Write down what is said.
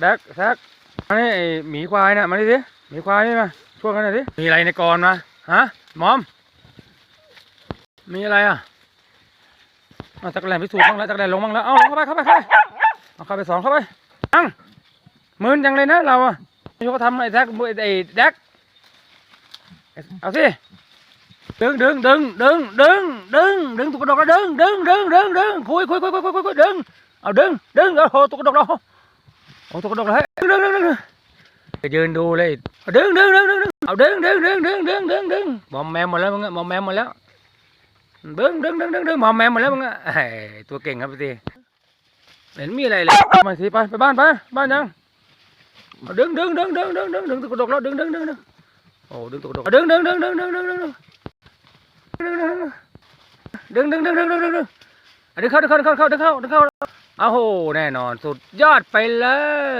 แดกแซกมานี่ไอ้หมีควายน่ะมาดิสิหมีควายนี่มาช่วยกันหน่อยสิมีอะไรในกรนมาฮะมอม มีอะไรอะมาจักรแลนพิสูจน์บ้างแล้วจักรแลนลงบ้างแล้วเอาเข้าไปเข้าไปเข้าไปเอาเข้าไปสองเข้าไปอังมืนจังเลยนะเราอะยกทำไอ้แดกมือไอ้แดกเอาสิดึงดึงดึงดึงดึงดึงดึงตุกกระดกแล้วดึงดึงดึงดึงดึงคุยคุยคุยคุยคุยคุยดึงเอาดึงดึงเอาโหตุกกระดกเรา โอ้ตุกกระดกเราให้ดึงดึงดึงดึงไปยืนดูเลยเอาดึงดึงดึงดึงดึงเอาดึงดึงดึงดึงดึงดึงดึงมอมแมมหมดแล้วมึงอะมอมแมมหมดแล้วดึงดึงดึงดึงดึงมอมแมมหมดแล้วมึงอะเฮ้ยตัวเก่งครับพี่เห็นมีอะไรเลยมาสิไปไปบ้านไปบ้านยังเอาดึงดึงดึงดึงดึงดึงดึงตกกระดกแล้วดึงดึงดึงดึงโอ้ดึงตุกกระดกเอาดึงดึงดึงดึงดึงดึงดึงดึงดึงดึงดึงดึงดึงดึงดึงดึงดึงเข้าดึงเข้าดึงเข้าดึงเข้าดึงเข้า โอ้โห แน่นอนสุดยอดไปเลย